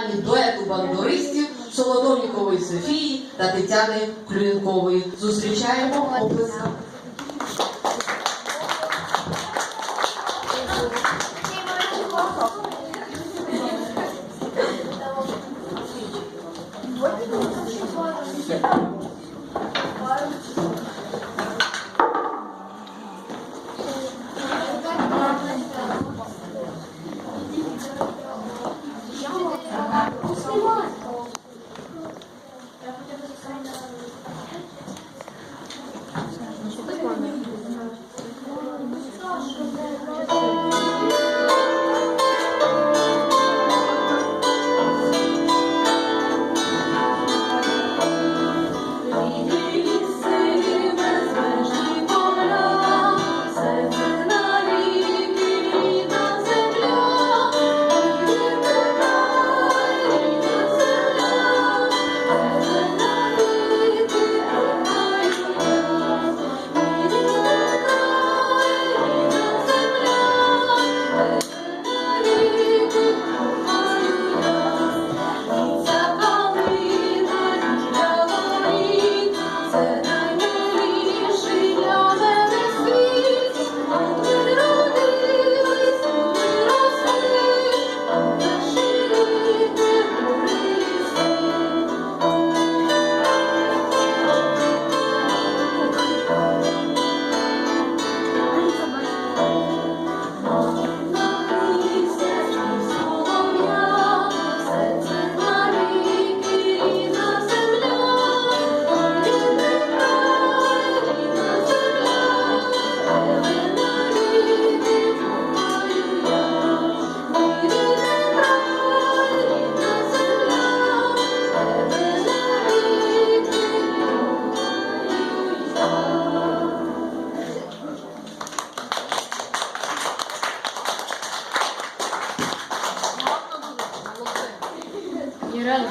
виконанні дуету бандуристів Солодовнікової Софії та Тетяни Клюєнкової. Зустрічаємо 说话。Gala.